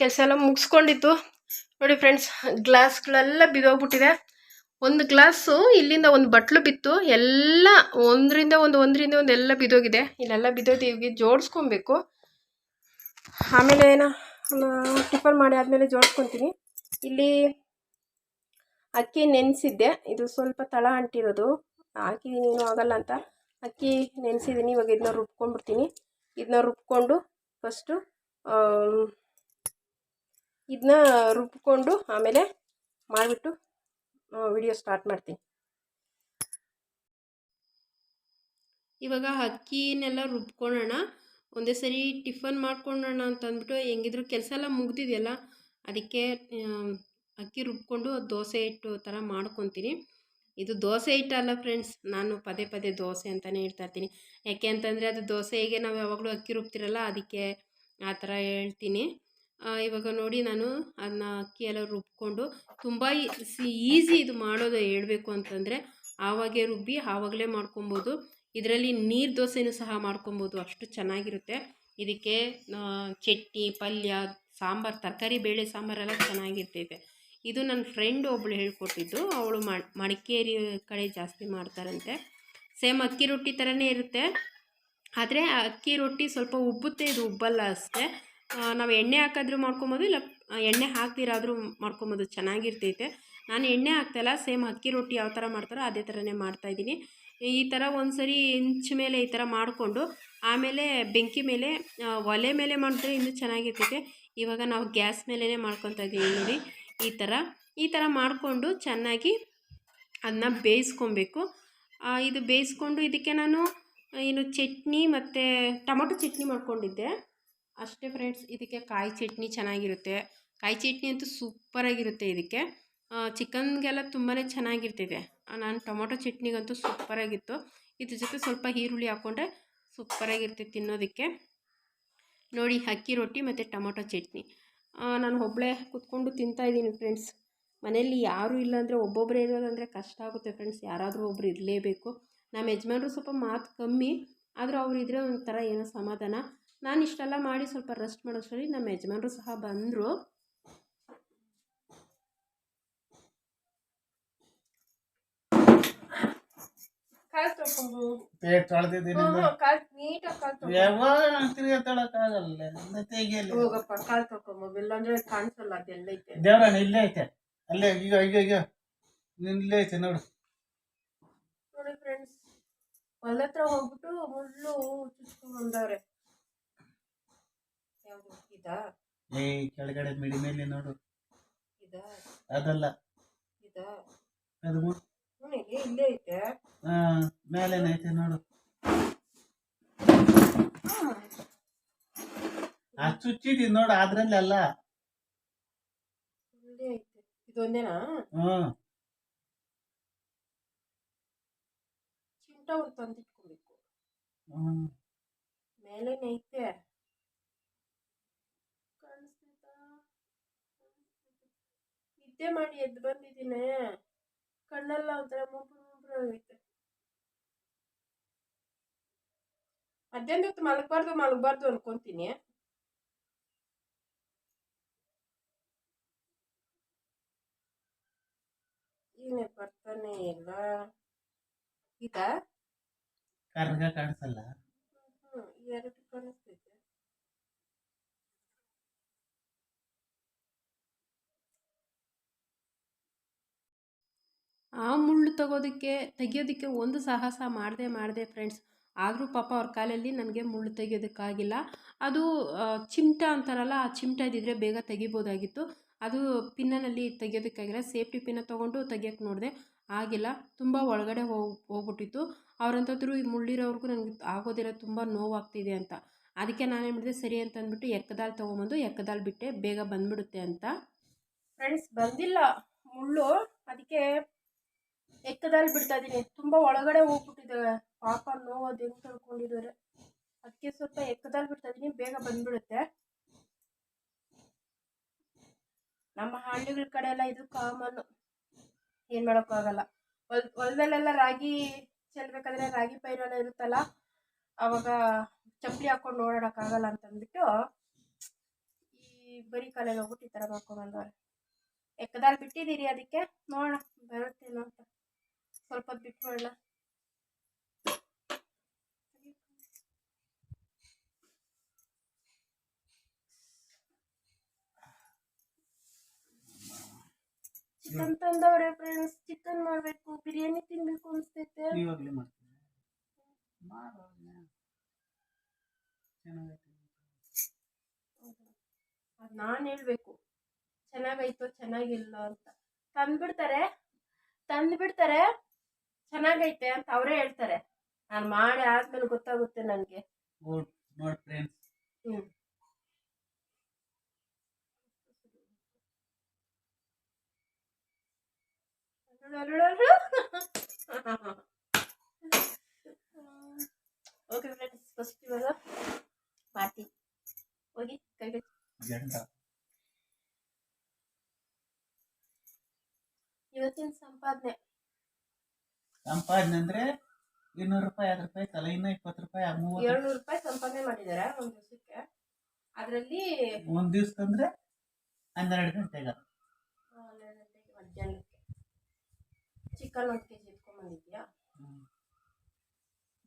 ಕೆಲಸ ಎಲ್ಲ ಮುಗಿಸ್ಕೊಂಡಿತ್ತು. ನೋಡಿ ಫ್ರೆಂಡ್ಸ್ ಗ್ಲಾಸ್ಗಳೆಲ್ಲ ಬಿದ್ದೋಗ್ಬಿಟ್ಟಿದೆ. ಒಂದು ಗ್ಲಾಸು ಇಲ್ಲಿಂದ ಒಂದು ಬಟ್ಲು ಬಿತ್ತು. ಎಲ್ಲ ಒಂದರಿಂದ ಒಂದು ಒಂದರಿಂದ ಒಂದು ಎಲ್ಲ ಬಿದ್ದೋಗಿದೆ. ಇಲ್ಲೆಲ್ಲ ಬಿದ್ದೋದು ಈಗ ಜೋಡಿಸ್ಕೊಬೇಕು. ಆಮೇಲೆ ಏನೋ ಟಿಫನ್ ಮಾಡಿ ಆದಮೇಲೆ ಜೋಡಿಸ್ಕೊತೀನಿ. ಇಲ್ಲಿ ಅಕ್ಕಿ ನೆನೆಸಿದ್ದೆ. ಇದು ಸ್ವಲ್ಪ ತಳ ಅಂಟಿರೋದು. ಹಾಕಿದ್ದೀನಿ ಏನೂ ಆಗಲ್ಲ ಅಂತ. ಅಕ್ಕಿ ನೆನೆಸಿದ್ದೀನಿ. ಇವಾಗ ಇದನ್ನ ರುಬ್ಕೊಂಡ್ಬಿಡ್ತೀನಿ. ಇದನ್ನ ರುಬ್ಕೊಂಡು ಫಸ್ಟು ಇದನ್ನ ರುಬ್ಕೊಂಡು ಆಮೇಲೆ ಮಾಡಿಬಿಟ್ಟು ವಿಡಿಯೋ ಸ್ಟಾರ್ಟ್ ಮಾಡ್ತೀನಿ. ಇವಾಗ ಅಕ್ಕಿನೆಲ್ಲ ರುಬ್ಕೊಳ್ಳೋಣ ಒಂದೇ ಸರಿ ಟಿಫನ್ ಮಾಡ್ಕೊಳ್ಳೋಣ ಅಂತ ಅಂದ್ಬಿಟ್ಟು ಹೆಂಗಿದ್ರು ಕೆಲಸ ಎಲ್ಲ ಮುಗ್ದಿದೆಯಲ್ಲ, ಅದಕ್ಕೆ ಅಕ್ಕಿ ರುಬ್ಕೊಂಡು ದೋಸೆ ಹಿಟ್ಟು ಥರ ಮಾಡ್ಕೊತೀನಿ. ಇದು ದೋಸೆ ಹಿಟ್ಟಲ್ಲ ಫ್ರೆಂಡ್ಸ್ ನಾನು ಪದೇ ಪದೇ ದೋಸೆ ಅಂತಲೇ ಹೇಳ್ತಾ ಇರ್ತೀನಿ. ಯಾಕೆ ಅಂತಂದರೆ ಅದು ದೋಸೆಗೆ ನಾವು ಯಾವಾಗಲೂ ಅಕ್ಕಿ ರುಬ್ತಿರಲ್ಲ, ಅದಕ್ಕೆ ಆ ಥರ ಹೇಳ್ತೀನಿ. ಇವಾಗ ನೋಡಿ ನಾನು ಅದನ್ನ ಅಕ್ಕಿ ಎಲ್ಲ ರುಬ್ಕೊಂಡು ತುಂಬ ಈಸಿ ಇದು ಮಾಡೋದು ಹೇಳಬೇಕು ಅಂತಂದರೆ ಆವಾಗೇ ರುಬ್ಬಿ ಆವಾಗಲೇ ಮಾಡ್ಕೊಬೋದು. ಇದರಲ್ಲಿ ನೀರು ದೋಸೆನೂ ಸಹ ಮಾಡ್ಕೊಬೋದು. ಅಷ್ಟು ಚೆನ್ನಾಗಿರುತ್ತೆ. ಇದಕ್ಕೆ ಚಟ್ನಿ, ಪಲ್ಯ, ಸಾಂಬಾರು, ತರಕಾರಿ, ಬೇಳೆ ಸಾಂಬಾರೆಲ್ಲ ಚೆನ್ನಾಗಿರ್ತೈತೆ. ಇದು ನನ್ನ ಫ್ರೆಂಡ್ ಒಬ್ಬಳು ಹೇಳ್ಕೊಟ್ಟಿದ್ದು. ಅವಳು ಮಡಿಕೇರಿ ಕಡೆ ಜಾಸ್ತಿ ಮಾಡ್ತಾರಂತೆ. ಸೇಮ್ ಅಕ್ಕಿ ರೊಟ್ಟಿ ಥರನೇ ಇರುತ್ತೆ. ಆದರೆ ಅಕ್ಕಿ ರೊಟ್ಟಿ ಸ್ವಲ್ಪ ಉಬ್ಬುತ್ತೆ. ಇದು ಉಬ್ಬಲ್ಲ ಅಷ್ಟೇ. ನಾವು ಎಣ್ಣೆ ಹಾಕಿದ್ರೂ ಮಾಡ್ಕೊಬೋದು, ಇಲ್ಲ ಎಣ್ಣೆ ಹಾಕ್ದಿರಾದರೂ ಮಾಡ್ಕೊಬೋದು, ಚೆನ್ನಾಗಿರ್ತೈತೆ. ನಾನು ಎಣ್ಣೆ ಹಾಕ್ತಾಯಿಲ್ಲ ಸೇಮ್ ಅಕ್ಕಿ ರೊಟ್ಟಿ ಯಾವ ಥರ ಮಾಡ್ತಾರೋ ಅದೇ ಥರನೇ ಮಾಡ್ತಾಯಿದ್ದೀನಿ ಈ ಥರ ಒಂದು ಸರಿ ಇಂಚ್ ಮೇಲೆ ಈ ಥರ ಮಾಡಿಕೊಂಡು, ಆಮೇಲೆ ಬೆಂಕಿ ಮೇಲೆ ಒಲೆ ಮೇಲೆ ಮಾಡಿದ್ರೆ ಇನ್ನೂ ಚೆನ್ನಾಗಿರ್ತೈತೆ. ಇವಾಗ ನಾವು ಗ್ಯಾಸ್ ಮೇಲೇ ಮಾಡ್ಕೊತಾ ಇದ್ದೀವಿ ನೋಡಿ, ಈ ಥರ ಈ ಥರ ಮಾಡಿಕೊಂಡು ಚೆನ್ನಾಗಿ ಅದನ್ನ ಬೇಯಿಸ್ಕೊಬೇಕು. ಇದು ಬೇಯಿಸ್ಕೊಂಡು ಇದಕ್ಕೆ ನಾನು ಏನು ಚಟ್ನಿ ಮತ್ತು ಟೊಮೊಟೊ ಚಟ್ನಿ ಮಾಡ್ಕೊಂಡಿದ್ದೆ. ಅಷ್ಟೇ ಫ್ರೆಂಡ್ಸ್ ಇದಕ್ಕೆ ಕಾಯಿ ಚಟ್ನಿ ಚೆನ್ನಾಗಿರುತ್ತೆ. ಕಾಯಿ ಚಟ್ನಿ ಅಂತೂ ಸೂಪರಾಗಿರುತ್ತೆ ಇದಕ್ಕೆ. ಚಿಕನ್ಗೆಲ್ಲ ತುಂಬಾ ಚೆನ್ನಾಗಿರ್ತಿದೆ. ನಾನು ಟೊಮೊಟೊ ಚಟ್ನಿಗಂತೂ ಸೂಪರಾಗಿತ್ತು. ಇದ್ರ ಜೊತೆ ಸ್ವಲ್ಪ ಈರುಳ್ಳಿ ಹಾಕ್ಕೊಂಡ್ರೆ ಸೂಪರಾಗಿರ್ತೈತೆ ತಿನ್ನೋದಕ್ಕೆ. ನೋಡಿ, ಅಕ್ಕಿ ರೊಟ್ಟಿ ಮತ್ತು ಟೊಮೊಟೊ ಚಟ್ನಿ. ನಾನು ಒಬ್ಬಳೇ ಕೂತ್ಕೊಂಡು ತಿಂತಾಯಿದ್ದೀನಿ ಫ್ರೆಂಡ್ಸ್ ಮನೆಯಲ್ಲಿ ಯಾರೂ ಇಲ್ಲ ಅಂದರೆ ಒಬ್ಬೊಬ್ಬರೇ ಇರೋದಂದರೆ ಕಷ್ಟ ಆಗುತ್ತೆ ಫ್ರೆಂಡ್ಸ್ ಯಾರಾದರೂ ಒಬ್ರು ಇರಲೇಬೇಕು. ನಮ್ಮ ಯಜಮಾನ್ರು ಸ್ವಲ್ಪ ಮಾತು ಕಮ್ಮಿ, ಆದರೂ ಅವ್ರು ಇದ್ದರೆ ಒಂಥರ ಏನೋ ಸಮಾಧಾನ. ನಾನು ಇಷ್ಟೆಲ್ಲ ಮಾಡಿ ಸ್ವಲ್ಪ ರೆಸ್ಟ್ ಮಾಡೋಷ್ಟರಲ್ಲಿ ನಮ್ಮ ಯಜಮಾನರು ಸಹ ಬಂದರು. ಹೊಲತ್ರ ಹೋಗಪ್ಪ ಕಾಲ್ ಇಲ್ಲಾಂದ್ರೆ ಕಾಣಿಸಲ್ಲ ಅದೆಲ್ಲ ಐತೆ ಇಲ್ಲೇ ಐತೆ. ಅಲ್ಲೇ ಈಗ ಈಗ ಈಗ ಇಲ್ಲೇ ಐತೆ ನೋಡು. ನೋಡಿ ಫ್ರೆಂಡ್ಸ್ ಹೊಲ ಹತ್ರ ಹೋಗ್ಬಿಟ್ಟು ಮುಳ್ಳು ಚುಚ್ಕೊಂಡ್ ಬಂದವ್ರೆ. ಯಾವ್ದು ಇದಾ ಏ ಕೆಳಗಡೆ ಮಿಡಿ ಮೇಲೆ ನೋಡು. ಇದಾ ಅದಲ್ಲ. ಇದಾ ಅದು ಮು- ಹ್ಞೂ ಇಲ್ಲೇ ಐತೆ. ಆ, ಮೇಲೇನೆ ಐತೆ ನೋಡು. ಆ ಚುಚ್ಚಿದಿ ನೋಡು ಅದ್ರಲ್ಲಿ ಅಲ್ಲ. ಇಲ್ಲೇ ಐತೆ. ಇದೊಂದೇನಾ? ಹ್ಮ್. ಚಿಮಟ ಒಂದು ತಂದಿಟ್ಕೊಬೇಕು. ಹ್ಮ್. ಮೇಲೇನೆ ಐತೆ. ನಿದ್ದೆ ಮಾಡಿ ಎದ್ದು ಬಂದಿದ್ದೀನಿ. ಕಣ್ಣೆಲ್ಲ ಒಂಥರ ಮುಂಪು ಮುಂಪು ಆಗೈತೆ ಮಧ್ಯಾಹ್ನ ಹೊತ್ತು ಮಲಗಬಾರ್ದು ಮಲಗಬಾರ್ದು ಅನ್ಕೊಂತೀನಿ. ಏನೇ ಬರ್ತಾನೆ ಇಲ್ಲ. ಈಗ ಕರ್ಗ ಕಾಣಿಸಲ್ಲ. ಎರಡು ಕಾಣಿಸ್ತೈತೆ ಆ ಮುಳ್ಳು ತೆಗೋದಕ್ಕೆ, ತೆಗಿಯೋದಕ್ಕೆ ಒಂದು ಸಾಹಸ ಮಾಡಿದೆ ಮಾಡಿದೆ ಫ್ರೆಂಡ್ಸ್ ಆದರೂ ಪಾಪ ಅವ್ರ ಕಾಲಲ್ಲಿ ನನಗೆ ಮುಳ್ಳು ತೆಗಿಯೋದಕ್ಕಾಗಿಲ್ಲ. ಅದು ಚಿಮಟ ಅಂತಾರಲ್ಲ, ಆ ಚಿಮಟ ಇದ್ದಿದ್ರೆ ಬೇಗ ತೆಗಿಬೋದಾಗಿತ್ತು. ಅದು ಪಿನ್ನಲ್ಲಿ ತೆಗಿಯೋದಕ್ಕಾಗಿಲ್ಲ. ಸೇಫ್ಟಿ ಪಿನ್ನ ತೊಗೊಂಡು ತೆಗಿಯೋಕ್ಕೆ ನೋಡಿದೆ, ಆಗಿಲ್ಲ. ತುಂಬ ಒಳಗಡೆ ಹೋಗಿ ಹೋಗ್ಬಿಟ್ಟಿತ್ತು. ಅವ್ರಂತಂದ್ರು ಈ ಮುಳ್ಳಿರೋವ್ರಿಗೂ ನನಗೆ ಆಗೋದಿಲ್ಲ, ತುಂಬ ನೋವಾಗ್ತಿದೆ ಅಂತ. ಅದಕ್ಕೆ ನಾನೇನು ಮಾಡಿದೆ, ಸರಿ ಅಂತ ಅಂದ್ಬಿಟ್ಟು ಎಕ್ಕದಾಲ್ ತೊಗೊಂಬಂದು ಎಕ್ಕದಾಲ್ ಬಿಟ್ಟೆ, ಬೇಗ ಬಂದ್ಬಿಡುತ್ತೆ ಅಂತ. ಫ್ರೆಂಡ್ಸ್ ಬಂದಿಲ್ಲ. ಮುಳ್ಳು, ಅದಕ್ಕೆ ಎಕ್ಕದಲ್ಲಿ ಬಿಡ್ತಾ ಇದ್ದೀನಿ ತುಂಬ ಒಳಗಡೆ ಹೋಗ್ಬಿಟ್ಟಿದ್ದಾವೆ ಪಾಪ ನೋವು, ಅದು ಹೆಂಗೆ ಅದಕ್ಕೆ ಸ್ವಲ್ಪ ಎಕ್ಕದಲ್ಲಿ ಬಿಡ್ತಾ ಇದ್ದೀನಿ ಬೇಗ ಬಂದ್ಬಿಡುತ್ತೆ. ನಮ್ಮ ಹಳ್ಳಿಗಳ ಕಡೆ ಎಲ್ಲ ಇದು ಕಾಮನ್. ಏನು ಮಾಡೋಕ್ಕಾಗಲ್ಲ ಹೊಲ್ ಹೊಲದಲ್ಲೆಲ್ಲ ರಾಗಿ ಚೆಲ್ಬೇಕಾದ್ರೆ ರಾಗಿ ಪೈರೆಲ್ಲ ಇರುತ್ತಲ್ಲ, ಅವಾಗ ಚಪ್ಪಲಿ ಹಾಕ್ಕೊಂಡು ಓಡಾಡೋಕ್ಕಾಗಲ್ಲ ಅಂತಂದ್ಬಿಟ್ಟು ಈ ಬರೀ ಕಾಲಲ್ಲಿ ಹೋಗ್ಬಿಟ್ಟು ಈ ಥರ ಮಾಡ್ಕೊಂಡ್ಬಂದವ್ರೆ ಎಕ್ಕದಲ್ಲಿ ಬಿಟ್ಟಿದ್ದೀರಿ ಅದಕ್ಕೆ? ನೋಡೋಣ, ಬರುತ್ತೇನೋ ಅಂತ. ಸ್ವಲ್ಪ ಬಿಟ್ಟು ನೋಡೋಣ ಚಿಕನ್ ತಂದವ್ರೆ ಫ್ರೆಂಡ್ಸ್ ಚಿಕನ್ ಮಾಡಬೇಕು ಬಿರಿಯಾನಿ ತಿನ್ಬೇಕು ಅನಿಸ್ತೈತೆ. ಇವಾಗಲೇ ಮಾಡ್ತೀನಿ. ಚೆನ್ನಾಗೈತೆ ಅದು ನಾನು ಹೇಳ್ಬೇಕು. ಚೆನ್ನಾಗೈತೋ ಚೆನ್ನಾಗಿಲ್ಲ ಅಂತ. ತಂದ್ಬಿಡ್ತಾರೆ? ತಂದ್ಬಿಡ್ತಾರೆ? ಚೆನ್ನಾಗೈತೆ ಅಂತ ಅವರೇ ಹೇಳ್ತಾರೆ. ನಾನು ಮಾಡಿ ಆದ್ಮೇಲೆ ಗೊತ್ತಾಗುತ್ತೆ ನನಗೆ. ನೋಡಿ ಫ್ರೆಂಡ್ಸ್ ಹ್ಞೂ ಓಕೆ ಫ್ರೆಂಡ್ಸ್ ಫಸ್ಟ್ ಇವಾಗ ಮಾಡ್ತೀನಿ ಹೋಗಿ ಕೈಗೆ ಇವತ್ತಿನ ಸಂಪಾದನೆ ಸಂಪಾದನೆ ಅಂದ್ರೆ ಇನ್ನೂರು ರೂಪಾಯಿ ಐದು ರೂಪಾಯಿ ತಲೆ ಇನ್ನೂ ಇಪ್ಪತ್ತು ರೂಪಾಯಿ ಮೂವತ್ತು ಏಳ್ನೂರು ರೂಪಾಯಿ ಸಂಪಾದನೆ ಮಾಡಿದ್ದಾರೆ ಒಂದು ದಿವಸಕ್ಕೆ. ಅದರಲ್ಲಿ ಒಂದ್ ದಿವ್ಸಕ್ಕಂದ್ರೆ ಹನ್ನೆರಡು ಗಂಟೆಗೆ. ಹನ್ನೆರಡು ಗಂಟೆಗೆ ಮಧ್ಯಾಹ್ನಕ್ಕೆ. ಚಿಕನ್ ಒಂದು ಕೆಜಿ ಎತ್ಕೊಂಡ್ಬಂದಿದ್ಯಾ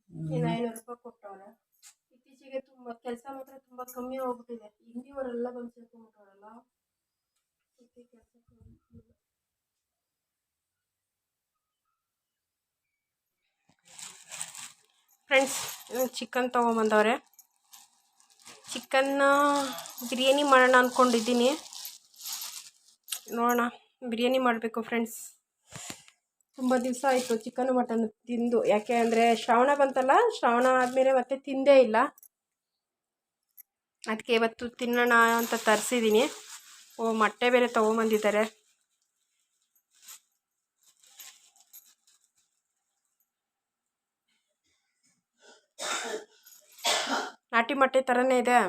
ಇನ್ನು ಐನೂರು ರೂಪಾಯಿ ಕೊಟ್ಟವ್ರೆ. ಇತ್ತೀಚೆಗೆ ತುಂಬಾ ಕೆಲಸ ಮಾತ್ರ ತುಂಬಾ ಕಮ್ಮಿ ಹೋಗ್ಬಿಟ್ಟಿದೆ. ಹಿಂದಿಯವರೆಲ್ಲ ಬಂದು ಸೇರ್ಕೊಂಡ್ಬಿಟ್ಟವ್ರಲ್ಲ. ಕೆಲಸ ಫ್ರೆಂಡ್ಸ್ ಚಿಕನ್ ತೊಗೊಂಬಂದವ್ರೆ. ಚಿಕನ್ನ ಬಿರಿಯಾನಿ ಮಾಡೋಣ ಅಂದ್ಕೊಂಡಿದ್ದೀನಿ ನೋಡೋಣ, ಬಿರಿಯಾನಿ ಮಾಡಬೇಕು ಫ್ರೆಂಡ್ಸ್ ತುಂಬ ದಿವಸ ಆಯಿತು ಚಿಕನ್ ಮಟನ್ ತಿಂದು. ಯಾಕೆ ಅಂದರೆ ಶ್ರಾವಣ ಬಂತಲ್ಲ, ಶ್ರಾವಣ ಆದಮೇಲೆ ಮತ್ತೆ ತಿಂದೇ ಇಲ್ಲ. ಅದಕ್ಕೆ ಇವತ್ತು ತಿನ್ನೋಣ ಅಂತ ತರಿಸಿದ್ದೀನಿ ಓ, ಮೊಟ್ಟೆ ಬೇರೆ ತೊಗೊಂಬಂದಿದ್ದಾರೆ. ನಾಟಿ ಮೊಟ್ಟೆ ಥರನೇ ಇದೆ.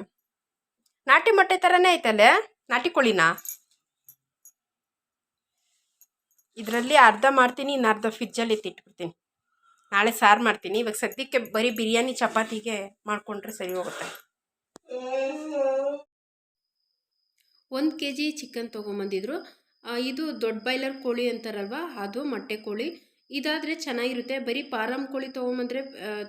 ನಾಟಿ ಮೊಟ್ಟೆ ಥರನೇ ಐತಲ್ಲೇ? ನಾಟಿ ಕೋಳಿನಾ? ಇದರಲ್ಲಿ ಅರ್ಧ ಮಾಡ್ತೀನಿ, ಇನ್ನು ಅರ್ಧ ಫ್ರಿಜ್ಜಲ್ಲಿ ಎತ್ತಿಟ್ಬಿಡ್ತೀನಿ ನಾಳೆ ಸಾರು ಮಾಡ್ತೀನಿ. ಇವಾಗ ಸದ್ಯಕ್ಕೆ ಬರೀ ಬಿರಿಯಾನಿ, ಚಪಾತಿಗೆ ಮಾಡಿಕೊಂಡ್ರೆ ಸರಿ ಹೋಗುತ್ತೆ. ಒಂದು ಕೆ ಜಿ ಚಿಕನ್ ತೊಗೊಂಬಂದಿದ್ರು ಇದು ದೊಡ್ಡ ಬಾಯ್ಲರ್ ಕೋಳಿ ಅಂತಾರಲ್ವ? ಅದು ಮೊಟ್ಟೆ ಕೋಳಿ. ಇದಾದರೆ ಚೆನ್ನಾಗಿರುತ್ತೆ. ಬರೀ ಪಾರಮ್ ಕೋಳಿ ತೊಗೊಂಬಂದರೆ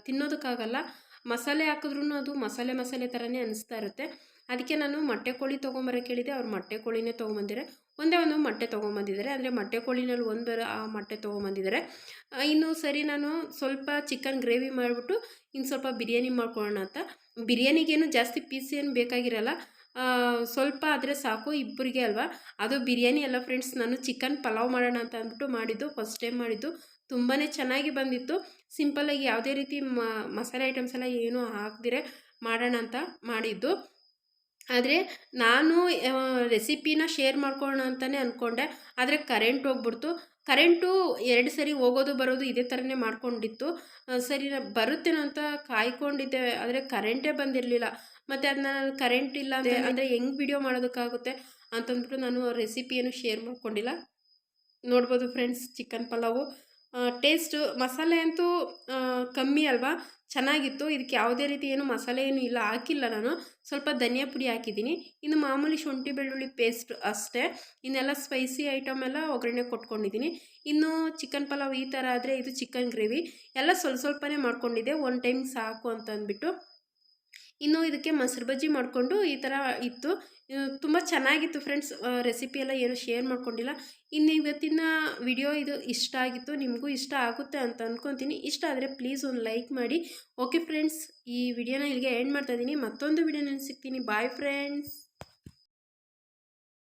ತಿನ್ನೋದಕ್ಕಾಗಲ್ಲ. ಮಸಾಲೆ ಹಾಕಿದ್ರೂ ಅದು ಮಸಾಲೆ ಮಸಾಲೆ ಥರನೇ ಅನಿಸ್ತಾ ಇರುತ್ತೆ. ಅದಕ್ಕೆ ನಾನು ಮೊಟ್ಟೆ ಕೋಳಿ ತೊಗೊಂಬರೋಕೆ ಹೇಳಿದೆ ಅವ್ರು ಮೊಟ್ಟೆ ಕೋಳಿನೇ ತೊಗೊಂಬಂದಿದ್ದಾರೆ. ಒಂದೇ ಒಂದು ಮೊಟ್ಟೆ ತೊಗೊಂಬಂದಿದ್ದಾರೆ. ಅಂದರೆ ಮೊಟ್ಟೆ ಕೋಳಿನಲ್ಲಿ ಒಂದು ಆ ಮೊಟ್ಟೆ ತೊಗೊಂಬಂದಿದ್ದಾರೆ. ಇನ್ನು ಸರಿ ನಾನು ಸ್ವಲ್ಪ ಚಿಕನ್ ಗ್ರೇವಿ ಮಾಡಿಬಿಟ್ಟು ಇನ್ನು ಸ್ವಲ್ಪ ಬಿರಿಯಾನಿ ಮಾಡ್ಕೊಳ್ಳೋಣ ಅಂತ. ಬಿರಿಯಾನಿಗೇನು ಜಾಸ್ತಿ ಪೀಸ್ ಏನು ಬೇಕಾಗಿರಲ್ಲ. ಸ್ವಲ್ಪ ಆದರೆ ಸಾಕು ಇಬ್ಬರಿಗೆ ಅಲ್ವಾ. ಅದು ಬಿರಿಯಾನಿ ಅಲ್ಲ ಫ್ರೆಂಡ್ಸ್ ನಾನು ಚಿಕನ್ ಪಲಾವ್ ಮಾಡೋಣ ಅಂತ ಅಂದ್ಬಿಟ್ಟು ಮಾಡಿದ್ದು ಫಸ್ಟ್ ಟೈಮ್ ಮಾಡಿದ್ದು. ತುಂಬಾ ಚೆನ್ನಾಗಿ ಬಂದಿತ್ತು. ಸಿಂಪಲ್ಲಾಗಿ ಯಾವುದೇ ರೀತಿ ಮಸಾಲೆ ಐಟಮ್ಸ್ ಎಲ್ಲ ಏನೂ ಹಾಕ್ದಿರೆ ಮಾಡೋಣ ಅಂತ ಮಾಡಿದ್ದು. ಆದರೆ ನಾನು ರೆಸಿಪಿನ ಶೇರ್ ಮಾಡ್ಕೊಳ್ಳೋಣ ಅಂತಲೇ ಅಂದ್ಕೊಂಡೆ ಆದರೆ ಕರೆಂಟ್ ಹೋಗ್ಬಿಡ್ತು. ಕರೆಂಟು ಎರಡು ಸರಿ ಹೋಗೋದು ಬರೋದು ಇದೇ ಥರನೇ ಮಾಡ್ಕೊಂಡಿತ್ತು. ಸರಿ ಬರುತ್ತೇನೋ ಅಂತ ಕಾಯ್ಕೊಂಡಿದ್ದೆ. ಆದರೆ ಕರೆಂಟೇ ಬಂದಿರಲಿಲ್ಲ. ಮತ್ತು ಅದನ್ನ ನಾನು ಕರೆಂಟ್ ಇಲ್ಲ ಅಂದರೆ ಅಂದರೆ ಹೆಂಗೆ ವಿಡಿಯೋ ಮಾಡೋದಕ್ಕಾಗುತ್ತೆ ಅಂತಂದ್ಬಿಟ್ಟು ನಾನು ರೆಸಿಪಿಯನ್ನು ಶೇರ್ ಮಾಡ್ಕೊಂಡಿಲ್ಲ. ನೋಡ್ಬೋದು ಫ್ರೆಂಡ್ಸ್ ಚಿಕನ್ ಪಲಾವು. ಟೇಸ್ಟು ಮಸಾಲೆ ಅಂತೂ ಕಮ್ಮಿ ಅಲ್ವಾ? ಚೆನ್ನಾಗಿತ್ತು. ಇದಕ್ಕೆ ಯಾವುದೇ ರೀತಿ ಏನು ಮಸಾಲೆ ಏನು ಇಲ್ಲ, ಹಾಕಿಲ್ಲ ನಾನು. ಸ್ವಲ್ಪ ಧನಿಯಾ ಪುಡಿ ಹಾಕಿದ್ದೀನಿ. ಇನ್ನು ಮಾಮೂಲಿ ಶುಂಠಿ ಬೆಳ್ಳುಳ್ಳಿ ಪೇಸ್ಟ್ ಅಷ್ಟೇ. ಇನ್ನೆಲ್ಲ ಸ್ಪೈಸಿ ಐಟಮ್ ಎಲ್ಲ ಒಗ್ಗರಣೆ ಕೊಟ್ಕೊಂಡಿದ್ದೀನಿ. ಇನ್ನು ಚಿಕನ್ ಪಲಾವ್ ಈ ಥರ ಆದರೆ ಇದು ಚಿಕನ್ ಗ್ರೇವಿ ಎಲ್ಲ ಸ್ವಲ್ಪ ಸ್ವಲ್ಪನೇ ಮಾಡ್ಕೊಂಡಿದ್ದೆ. ಒನ್ ಟೈಮ್ ಸಾಕು ಅಂತ ಅಂದ್ಬಿಟ್ಟು ಇನ್ನು ಇದಕ್ಕೆ ಮೊಸರು ಬಜ್ಜಿ ಮಾಡಿಕೊಂಡು ಈ ಥರ ಇತ್ತು. ತುಂಬ ಚೆನ್ನಾಗಿತ್ತು ಫ್ರೆಂಡ್ಸ್. ರೆಸಿಪಿ ಎಲ್ಲ ಏನು ಶೇರ್ ಮಾಡ್ಕೊಂಡಿಲ್ಲ. ಇನ್ನು ಇವತ್ತಿನ ವಿಡಿಯೋ ಇದು ಇಷ್ಟ ಆಗಿತ್ತು, ನಿಮಗೂ ಇಷ್ಟ ಆಗುತ್ತೆ ಅಂತ ಅಂದ್ಕೊತೀನಿ ಇಷ್ಟ ಆದರೆ ಪ್ಲೀಸ್ ಒಂದು ಲೈಕ್ ಮಾಡಿ. ಓಕೆ ಫ್ರೆಂಡ್ಸ್ ಈ ವಿಡಿಯೋನ ಇಲ್ಲಿಗೆ ಎಂಡ್ ಮಾಡ್ತಾಯಿದ್ದೀನಿ ಮತ್ತೊಂದು ವಿಡಿಯೋನಲ್ಲಿ ಸಿಗ್ತೀನಿ. Bye friends